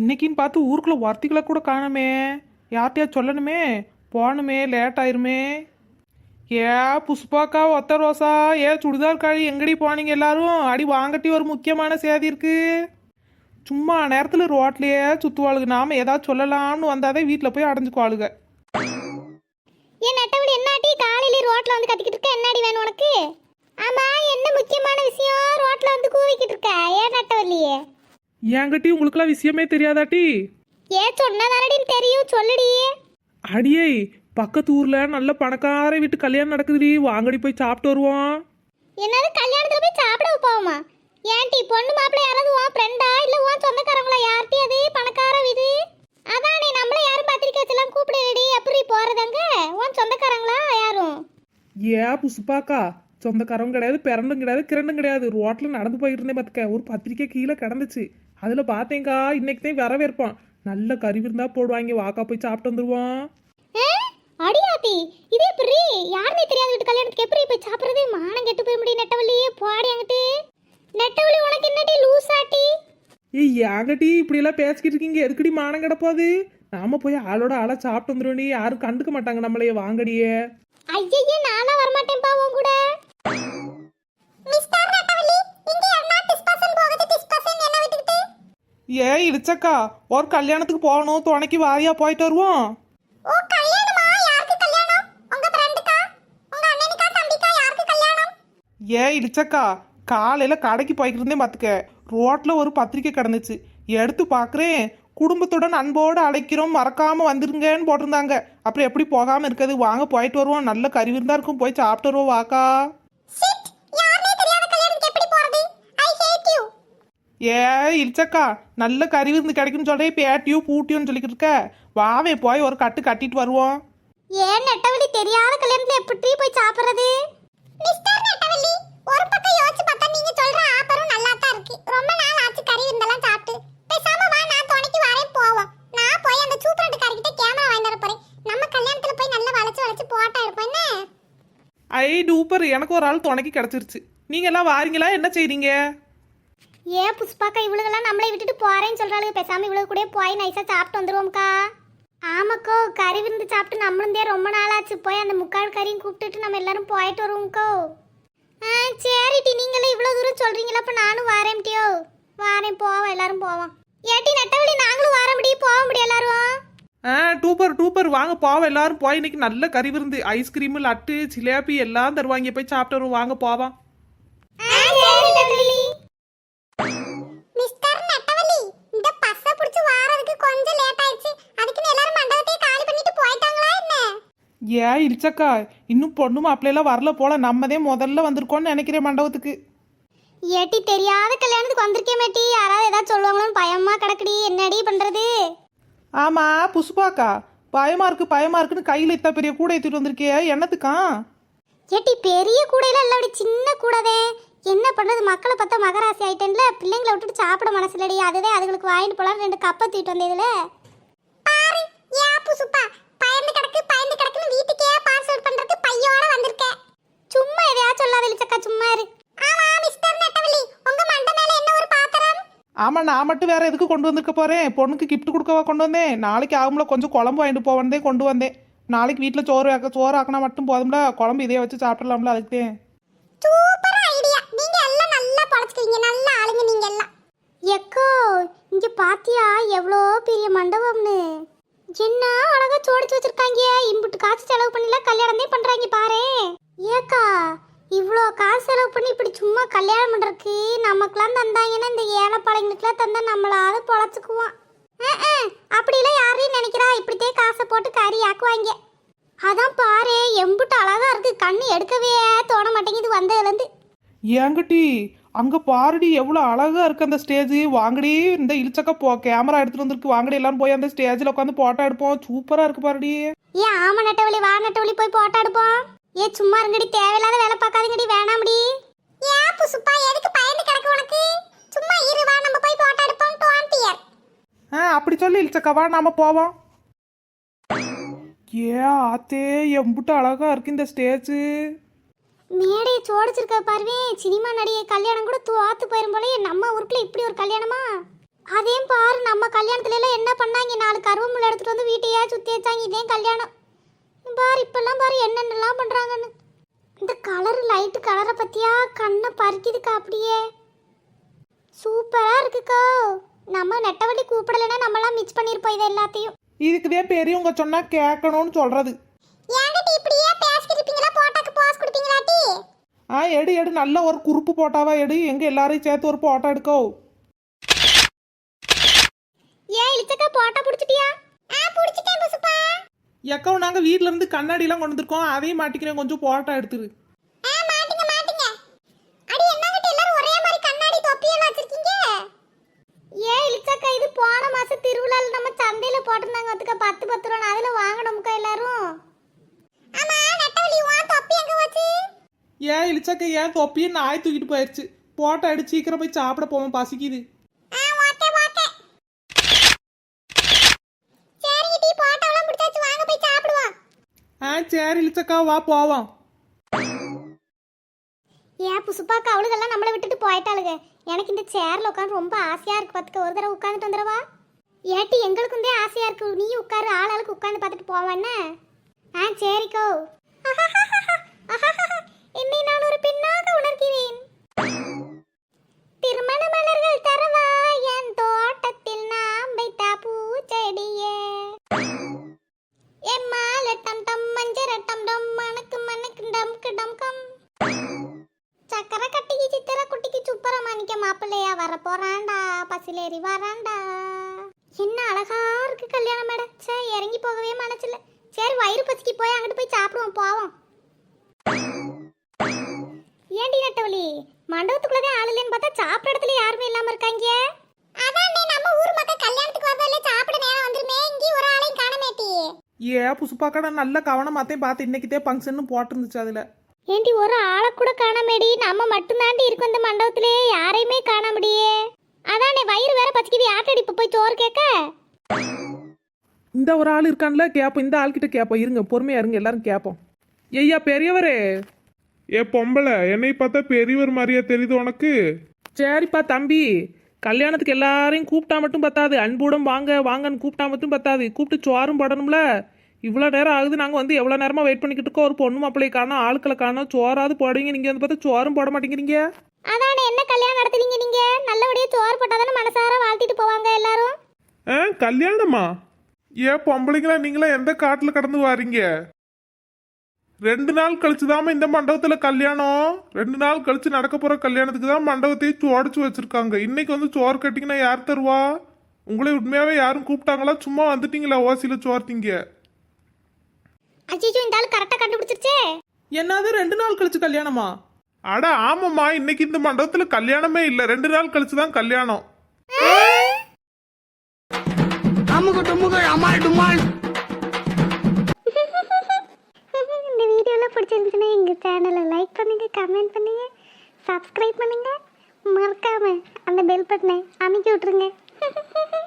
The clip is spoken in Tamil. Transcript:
இன்னைக்குன்னு பார்த்து ஊருக்குள்ளே ஒருத்திகளை கூட காணுமே. யார்கிட்டயா சொல்லணுமே? போகணுமே லேட் ஆயிருமே. ஏ புஷ்பாக்கா ஒத்த ரோசா. ஏ சுடிதார் காழி எங்கடி போனீங்க எல்லாரும்? அடி வாங்கட்டி ஒரு முக்கியமான சேதி இருக்கு. சும்மா நேரத்தில் ரோட்லேயே சுத்துவாளுங்க. நாம ஏதாவது சொல்லலாம்னு வந்தாதே வீட்டில் போய் அடைஞ்சுக்குவாளுங்க. ஏன் நட்டவழி என்னாட்டி காலையில ரோட்ல வந்து கத்திக்கிட்டு இருக்க? என்னடி வேணும் உனக்கு? ஆமா என்ன முக்கியமான விஷயம்? ரோட்ல வந்து கூவிக்கிட்டு இருக்க? ஏன் நட்டவள்ளியே என்கிட்டயும் உங்களுக்குலாம் விஷயமே தெரியாதாட்டி? ஏன் சொன்னதானடின்னு தெரியும் சொல்லுடி. அடியே பக்கத்து ஊர்ல நல்ல பணக்கார வீட்டு கல்யாணம் நடக்குதுடி. வாங்கடி போய் சாப்பிட்டு வருவோம். என்னது கல்யாணத்துல போய் சாப்பிட போவோமா ஏன்டி பொண்ணு மாப்பிள்ளை யாராவது உன் ஃப்ரெண்டா இல்ல உன் சொந்தக்காரங்களா? யார்ட்டி அது? பணக்கார வீடு அதானே நம்மள யாரும் பத்திரிக்கை வச்செல்லாம் கூப்பிடலடி. எப்படி போறதங்க உன் சொந்தக்காரங்களா? யாரும்? ஏ புசுப்பாக்கா. சொந்தக்காரவும் கிடையாது பிறண்டும் கிடையாது கிரண்டும் கிடையாது. ரோட்ல நடந்து போயிட்டு இருந்தேன் பார்த்துக்க ஒரு பத்திரிக்கை கீழே கிடந்துச்சு. அதுல பார்த்தேங்க்கா இன்னைக்கு தான் வரவேற்போம். நல்ல கறி விருந்தா போடுவாங்க வாக்கா போய் சாப்பிட்டு வந்துருவோம்? அடியாத்தி இது எப்படி? யாருனே தெரியாத வீட்டு கல்யாணத்துக்கு எப்படி போய் சாப்பிடுறது? மானம் கெட்டு போய் முடியும் நெட்டவள்ளியே போடி அங்கிட்டு. நெட்டவள்ளி உனக்கு என்னடி லூஸ் ஆட்டி ஏய் ஏங்கட்டி இப்படி எல்லாம் பேசிக்கிட்டு இருக்கீங்க? எதுக்குடி மானம் கிடப்பாது? நாம போய் ஆளோட ஆளா சாப்பிட்டு வந்துருவோம். யாரும் கண்டுக்க மாட்டாங்க நம்மளையே வாங்கடியே. ஐயையே நானா வரமாட்டேன் பா உன் கூட. மிஸ்டர் நெட்டவள்ளி ஏ இடிச்சக்கா ஒரு கல்யாணத்துக்கு போகணும் துணைக்கு வாரியா போயிட்டு வருவோம். ஓ கல்யாணமா? யாருக்கு கல்யாணம்? உங்க ஃப்ரெண்டுக்கா உங்க அண்ணனுக்கா தம்பிக்கா யாருக்கு கல்யாணம்? ஏ இடிச்சக்கா காலையில கடைக்கு போய்கிட்டு இருந்தேன் பார்த்துக்க ரோட்ல ஒரு பத்திரிக்கை கிடந்துச்சு. எடுத்து பார்க்குறேன் குடும்பத்துடன் அன்போடு அழைக்கிறோம். மறக்காம வந்துருங்கன்னு போட்டிருந்தாங்க. அப்புறம் எப்படி போகாம இருக்குது வாங்க போயிட்டு வருவோம். நல்ல கறி விருந்தா இருக்கும். போய் சாப்பிட்டு வருவோம் வாக்கா ஷிட் யாருனே தெரியாத கல்யாணத்துக்கு எப்படி போறது ஐ ஹேட் யூ ஏ இடிச்சக்கா நல்ல கறி விருந்து கிடைக்கும்னு சொல்றேன் பேட்டியும் பூட்டியும் சொல்லிக்கிட்டு இருக்க. வாவே போய் ஒரு கட்டு கட்டிட்டு வருவோம். ஏன் நெட்டவள்ளி தெரியாத கல்யாணத்துல எப்படி போய் சாப்பிடுறது? மிஸ்டர் நெட்டவள்ளி ஒரு பக்கம் யோசிச்சு பார்த்தா நீங்க சொல்ற ஆப்பரும் நல்லா தான் இருக்கு. ரொம்ப நாள் ஆச்சு கறி விருந்தெல்லாம் சாப்பிட்டு. பேசாம வா நான் துணைக்கு வரேன் போவோம். நான் போய் அந்த சூப்பரண்ட் காரிக்கிட்ட கேமரா வாங்கி போறேன். நம்ம கல்யாணத்துல போய் நல்லா வளைச்சு வளைச்சு போட்டா என்ன? ஐ டூப்பர் எனக்கு ஒரு ஆள் துணைக்கு கிடைச்சிருச்சு. நீங்க எல்லாம் வாரீங்களா? என்ன செய்றீங்க? ஏன் புஷ்பாக்கா இவளுகெல்லாம் நம்மளை விட்டுட்டு போறேன்னு சொல்றாளுங்க பேசாம இவளுக்கு கூட போய் நைஸா சாப்பிட்டு வந்துருவோம்க்கா. ஆமாக்கோ கறி விருந்து சாப்பிட்டு நம்மளும் தான் ரொம்ப நாளாச்சு. போய் அந்த முக்கால் கறியும் கூப்பிட்டுட்டு நம்ம எல்லாரும் போயிட்டு வருவோம்க்கோ. ஆ சரிட்டி நீங்களே இவ்வளோ தூரம் சொல்றீங்களா அப்ப நானும் வரேன்ட்டியோ வாரேன் போவோம் எல்லாரும் போவோம். ஏட்டி நெட்டவழி நாங்களும் வர முடியும் போக முடியும் எல்லாரும்? ஆ டூப்பர் டூப்பர் வாங்க போவோம் எல்லாரும். போய் இன்னைக்கு நல்ல கறி விருந்து ஐஸ்கிரீம் லட்டு ஜிலேபி எல்லாம் தருவாங்க. போய் சாப்பிட்டு வருவோம் வாங்க போவோம். ஏன் இடிச்சக்கா. இன்னும் பொண்ணு மாப்பிள்ளையெல்லாம் வரல போல. நம்மதே முதல்ல வந்திருக்கோம்னு நினைக்கிறேன் மண்டபத்துக்கு. ஏட்டி தெரியாத கல்யாணத்துக்கு வந்திருக்கே மேட்டி யாராவது ஏதாவது சொல்லுவாங்களோன்னு பயமா கிடக்குடி. என்னடி பண்றது? ஆமா புஷ்பாக்கா பயமா இருக்கு பயமா இருக்குன்னு கையில இத்தா பெரிய கூட ஏத்திட்டு வந்திருக்கிய. என்னத்துக்கா? ஏட்டி பெரிய கூடையில இல்ல அப்படி சின்ன கூடதே என்ன பண்றது? மக்களை பார்த்தா மகராசி ஆயிட்டேன்ல. பிள்ளைங்களை விட்டுட்டு சாப்பிட மனசு இல்லடி அதுதான் அதுங்களுக்கு வாங்கிட்டு போலாம் ரெண்டு கப்பை தூக்கிட்டு வந்ததுல பாரு பயந்து கிடக்கு பயந்து கிடக்குன்னு வீட்டுக்கே பார்சல் பண்றது பையோட வந்திருக்க சும்மா எதையா சொல்லாத இலிச்சக்கா சும்மா இரு. ஆமா மிஸ்டர் நெட்டவள்ளி உங்க மண்டை மேல என்ன ஒரு பாத்திரம்? ஆமா நான் மட்டும் வேற எதுக்கு கொண்டு வந்திருக்க போறேன்? பொண்ணுக்கு கிஃப்ட் கொடுக்கவா கொண்டு வந்தேன்? நாளைக்கு ஆகும்ல கொஞ்சம் குழம்பு வாங்கிட்டு போவந்தே கொண்டு வந்தேன். நாளைக்கு வீட்டில் சோறு ஆக்க சோறு ஆக்கினா மட்டும் போதும்ல குழம்பு இதே வச்சு சாப்பிடலாம்ல அதுக்கு. சூப்பர் ஐடியா நீங்க எல்லாம் நல்லா பழச்சுக்கிறீங்க நல்ல ஆளுங்க நீங்க எல்லாம். எக்கோ இங்க பாத்தியா எவ்வளோ பெரிய மண்டபம்னு என்ன அழகா சோடிச்சு வச்சிருக்காங்க? இம்புட்டு காசு செலவு பண்ணல கல்யாணமே பண்றாங்க பாரு. ஏக்கா இவ்வளோ காசு செலவு பண்ணி இப்படி சும்மா கல்யாணம் பண்றதுக்கு நமக்குலாம் தந்தாங்கன்னா இந்த ஏழைப்பாளைங்களுக்குலாம் தந்தா நம்மளாவது ஆ அப்படிலாம் யாரையும் நினைக்கிறா? இப்படித்தே காசை போட்டு கறி ஆக்குவாங்க. அதான் பாரு எம்புட்டு அழகா இருக்கு. கண்ணு எடுக்கவே தோண மாட்டேங்குது வந்ததுலேருந்து. ஏங்கட்டி அங்க பாருடி எவ்வளோ அழகா இருக்கு அந்த ஸ்டேஜ் வாங்கடி இந்த இழிச்சக்கா போ கேமரா எடுத்துட்டு வந்திருக்கு வாங்கடி எல்லாரும் போய் அந்த ஸ்டேஜில் உட்காந்து போட்டோ எடுப்போம். சூப்பரா இருக்கு பாருடி. ஏன் ஆமா நட்டவழி வா நட்டவழி போய் போட்டோ எடுப்போம். ஏ சும்மா இருங்கடி தேவையில்லாத வேலை பார்க்காதீங்கடி வேணாம்டி. ஏ புசுப்பா எதுக்கு பயந்து கிடக்கு உனக்கு? சும்மா இரு வா நம்ம போய் போட்டோ எடுப்போம் டோன்டியர் ஆ அப்படி சொல்லி இழிச்சக்காவா நாம போவோம். ஏ ஆத்தே எம்புட்டு அழகா இருக்கு இந்த ஸ்டேஜ் மேடையை சோடிச்சிருக்க பாருவே சினிமா நடிகை கல்யாணம் கூட தோத்து போயிரும் போலயே நம்ம ஊருக்குள்ள இப்படி ஒரு கல்யாணமா? அதையும் பாரு நம்ம கல்யாணத்துல எல்லாம் என்ன பண்ணாங்க? நாலு கருவமுள்ள எடுத்துட்டு வந்து வீட்டையே சுத்தி வச்சாங்க இதே கல்யாணம். பாரு இப்பெல்லாம் பாரு என்னென்னலாம் பண்றாங்கன்னு. இந்த கலர் லைட்டு கலரை பத்தியா? கண்ணை பறிக்குதுக்கா அப்படியே. சூப்பரா இருக்குக்கா. நம்ம நெட்டவள்ளி கூப்பிடலைன்னா நம்மலாம் மிக்ஸ் பண்ணிருப்போம் இது எல்லாத்தையும். இதுக்குதே பெரியவங்க சொன்னா கேட்கணும்னு சொல்றது. ஆ எடு எடு நல்ல ஒரு குறுப்பு போட்டாவா எடு. எங்க எல்லாரையும் சேர்த்து ஒரு போட்டோ எடுக்கோ. ஏன் இழுச்சக்கா போட்டா புடிச்சிட்டியா? ஆ புடிச்சிட்டேன் புசுப்பா. எக்கோ நாங்க வீட்ல இருந்து கண்ணாடி எல்லாம் கொண்டு வந்திருக்கோம். அதையும் மாட்டிக்கிறேன். கொஞ்சம் போட்டோ எடுத்துரு ஆ மாட்டுங்க மாட்டுங்க அடி என்னங்கிட்ட எல்லாரும் ஒரே மாதிரி கண்ணாடி தொப்பியெல்லாம் வச்சிருக்கீங்க ஏன் இழுச்சக்கா இது போன மாசம் திருவிழால நம்ம சந்தையில போட்டிருந்தாங்க அதுக்கு பத்து பத்து ரூபா அதுல வாங்கணும்க்கா எல்லாரும் ஆமா நெட்டவலி வா தொப்பி எங்க வச்சு ஏன் இழிச்சக்க ஏன் தொப்பியே நாய் தூக்கிட்டு போயிடுச்சு போட்டோ எடுத்து சீக்கிரம் போய் சாப்பிட போவோம் பசிக்குது. ஆ சரி இழிச்சக்கா வா போவோம். ஏன் புசுப்பாக்கு அவளுகெல்லாம் நம்மளை விட்டுட்டு போயிட்டாளுங்க எனக்கு இந்த சேர்ல உட்காந்து ரொம்ப ஆசையா இருக்கு பார்த்துக்க ஒரு தடவை உட்காந்துட்டு வந்துடவா? ஏட்டி எங்களுக்கும் தான் ஆசையா இருக்கு. நீ உட்காரு ஆள் ஆளுக்கு உட்காந்து பார்த்துட்டு போவானே ஆ சரிக்கோ. கம் சக்கரை கட்டிக்கு சித்திர குட்டிக்கு சுப்பரமாணிக்க மாப்பிள்ளையா வர போறான்டா பசிலேறி வரான்டா. என்ன அழகா இருக்கு கல்யாண மேடம் சே இறங்கி போகவே மனசில்ல. சரி வயிறு பசிக்கு போய் அங்கிட்டு போய் சாப்பிடுவோம் போவோம். ஏண்டி நட்டவலி? மண்டபத்துக்குள்ளதே ஆள் இல்லைன்னு பார்த்தா சாப்பிட இடத்துல யாருமே இல்லாம இருக்காங்க. அதான் நம்ம ஊர் மக்கள் கல்யாணத்துக்கு வரதுல சாப்பிட நேரம் வந்துருமே. இங்கே ஒரு ஆளையும் காணமேட்டி ஏ புசுப்பாக்கடா நான் நல்ல கவனமாத்தையும் பார்த்து இன்னைக்குதே ஃபங்க்ஷன் போட்டிருந்துச்சு அதுல. ஏண்டி ஒரு ஆளை கூட காணாமடி? நம்ம மட்டும்தாண்டி இருக்கோம் இந்த மண்டபத்திலே. யாரையுமே காண முடியே அதானே வயிறு வேற பச்சிக்குது யார்ட்டடி இப்ப போய் சோறு கேட்க? இந்த ஒரு ஆள் இருக்கான்ல கேப்போம். இந்த ஆள்கிட்ட கேப்போம். இருங்க பொறுமையா இருங்க எல்லாரும் கேப்போம். ஐயா பெரியவரே. ஏ பொம்பளை என்னை பார்த்தா பெரியவர் மாதிரியா தெரியுது உனக்கு? சரிப்பா தம்பி. கல்யாணத்துக்கு எல்லாரையும் கூப்பிட்டா மட்டும் பத்தாது. அன்புடன் வாங்க வாங்கன்னு கூப்பிட்டா மட்டும் பத்தாது. கூப்பிட்டு சோறும் போடணும்ல. இவ்வளோ நேரம் ஆகுது நாங்கள் வந்து எவ்வளோ நேரமாக வெயிட் பண்ணிக்கிட்டு இருக்கோம்? ஒரு பொண்ணு மாப்பிள்ளையை காணோம் ஆட்களை காணோம். சோறாவது போடுவீங்க நீங்கள் வந்து பார்த்தா சோறும் போட மாட்டேங்கிறீங்க. அதானே என்ன கல்யாணம் நடத்துறீங்க நீங்க? நல்லபடியா சோறு போட்டாதானே மனசார வாழ்த்திட்டு போவாங்க எல்லாரும்? ஆ கல்யாணமா? ஏ பொம்பளைங்களா நீங்களா எந்த காட்டுல கடந்து வாரீங்க? ரெண்டு நாள் கழிச்சு இந்த மண்டபத்துல கல்யாணம். ரெண்டு நாள் கழிச்சு நடக்க போற கல்யாணத்துக்கு தான் மண்டபத்தையே சோடிச்சு வச்சிருக்காங்க. இன்னைக்கு வந்து சோறு கட்டிங்கன்னா யார் தருவா? உங்களை உண்மையாவே யாரும் கூப்பிட்டாங்களா? சும்மா வந்துட்டீங்களா ஓசியில சோர்த்தீங்க அச்சிச்சோ இந்த ஆள் கரெக்டா கண்டுபிடிச்சிருச்சே. என்னது ரெண்டு நாள் கழிச்சு கல்யாணமா? அட ஆமாம்மா இன்னைக்கு இந்த மண்டபத்துல கல்யாணமே இல்ல. ரெண்டு நாள் கழிச்சு தான் கல்யாணம். அமுகு டுமுகு அமால் டுமால். இந்த வீடியோல பிடிச்சிருந்துச்சுன்னா எங்க சேனலை லைக் பண்ணுங்க கமெண்ட் பண்ணுங்க சப்ஸ்கிரைப் பண்ணுங்க. மறக்காம அந்த பெல் பட்டனை அமைக்கி விட்டுருங்க.